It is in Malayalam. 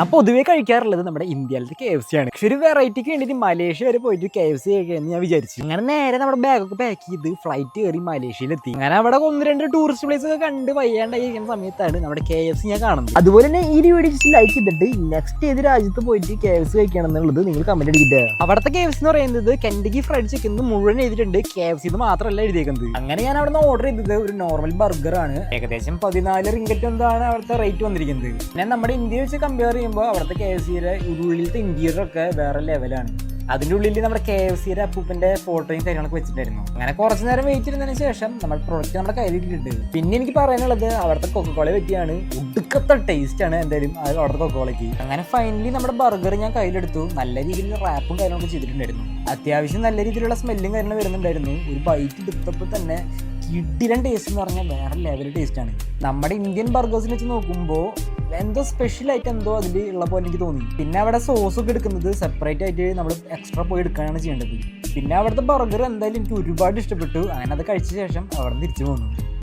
ഞാൻ പൊതുവേ കഴിക്കാറുള്ളത് നമ്മുടെ ഇന്ത്യയിലത്തെ കെ എഫ് സി ആണ്. പക്ഷെ ഒരു വെറൈറ്റിക്ക് വേണ്ടിയിട്ട് മലേഷ്യ വരെ പോയിട്ട് കെ എഫ് സി കഴിക്കാമെന്ന് ഞാൻ വിചാരിച്ചു. അങ്ങനെ നേരെ നമ്മുടെ ബാഗൊക്കെ പാക്ക് ചെയ്ത് ഫ്ലൈറ്റ് കയറി മലേഷ്യയിലെത്തി. അങ്ങനെ അവിടെ ഒന്ന് രണ്ട് ടൂറിസ്റ്റ് പ്ലേസ് ഒക്കെ കണ്ട് വയ്യാണ്ടായിരിക്കുന്ന സമയത്താണ് നമ്മുടെ കെ എഫ് സി ഞാൻ കാണുന്നത്. അതുപോലെ തന്നെ ഈ വീഡിയോ ജസ്റ്റ് ലൈക്ക് ചെയ്തിട്ട് നെക്സ്റ്റ് ഏത് രാജ്യത്ത് പോയിട്ട് കെ എഫ് സി കഴിക്കണം എന്നുള്ളത് നിങ്ങൾ കമന്റ് അടിക്കിട്ട് അവിടുത്തെ കെ എഫ് സി എന്ന് പറയുന്നത് കെൻഡിക്ക് ഫ്രൈഡ് ചിക്കൻ മുഴുവൻ എഴുതിയിട്ടുണ്ട്. കെ എഫ് സി എന്ന് മാത്രമല്ല എഴുതിയേക്കുന്നത്. അങ്ങനെ ഞാൻ അവിടെ നിന്ന് ഓർഡർ ചെയ്തത് ഒരു നോർമൽ ബർഗർ ആണ്. ഏകദേശം പതിനാല് റിംഗറ്റ് എന്താണ് അവിടുത്തെ റേറ്റ് വന്നിരിക്കുന്നത്. ഞാൻ നമ്മുടെ ഇന്ത്യ വെച്ച് കമ്പയർ ചെയ്യുമ്പോൾ അവിടുത്തെ കെ എഫ് സിയുടെ ഉള്ളിലത്തെ ഇന്റീരിയർ ഒക്കെ വേറെ ലെവലാണ് അതിന്റെ ഉള്ളിൽ നമ്മുടെ കെ എഫ് സിയുടെ അപ്പൂപ്പിന്റെ ഫോട്ടോയും കാര്യങ്ങളൊക്കെ വെച്ചിട്ടായിരുന്നു അങ്ങനെ കുറച്ച് നേരം വെയിറ്റ് ചെയ്തതിന് ശേഷം നമ്മൾ പ്രൊഡക്റ്റ് നമ്മുടെ കയ്യിലിട്ടുണ്ട് പിന്നെ എനിക്ക് പറയാനുള്ളത് അവിടുത്തെ കൊക്കക്കോളയെ പറ്റിയാണ്. ഒടുക്കത്തെ ടേസ്റ്റ് ആണ് എന്തായാലും അവിടുത്തെ കൊക്കക്കോളയ്ക്ക് അങ്ങനെ ഫൈനലി നമ്മുടെ ബർഗർ ഞാൻ കയ്യിലെടുത്തു. നല്ല രീതിയിൽ റാപ്പും കാര്യങ്ങളൊക്കെ ചെയ്തിട്ടുണ്ടായിരുന്നു. അത്യാവശ്യം നല്ല രീതിയിലുള്ള സ്മെല്ലും കാര്യങ്ങളും വരുന്നുണ്ടായിരുന്നു. ഒരു ബൈറ്റ് എടുത്തപ്പോൾ തന്നെ കിഡിലൻ ടേസ്റ്റ് എന്ന് പറഞ്ഞാൽ വേറെ ലെവൽ ടേസ്റ്റ് ആണ്. നമ്മുടെ ഇന്ത്യൻ ബർഗേഴ്സിനെ വെച്ച് നോക്കുമ്പോൾ എന്തോ സ്പെഷ്യൽ ആയിട്ട് എന്തോ അതിൽ ഉള്ള പോലെ എനിക്ക് തോന്നി. പിന്നെ അവിടെ സോസ് ഒക്കെ എടുക്കുന്നത് സെപ്പറേറ്റ് ആയിട്ട് നമ്മൾ എക്സ്ട്രാ പോയി എടുക്കാനാണ് ചെയ്യേണ്ടത്. പിന്നെ അവിടുത്തെ ബർഗർ എന്തായാലും എനിക്ക് ഒരുപാട് ഇഷ്ടപ്പെട്ടു. അങ്ങനെ അത് കഴിച്ച ശേഷം അവിടെ നിന്ന് തിരിച്ചു പോന്നു.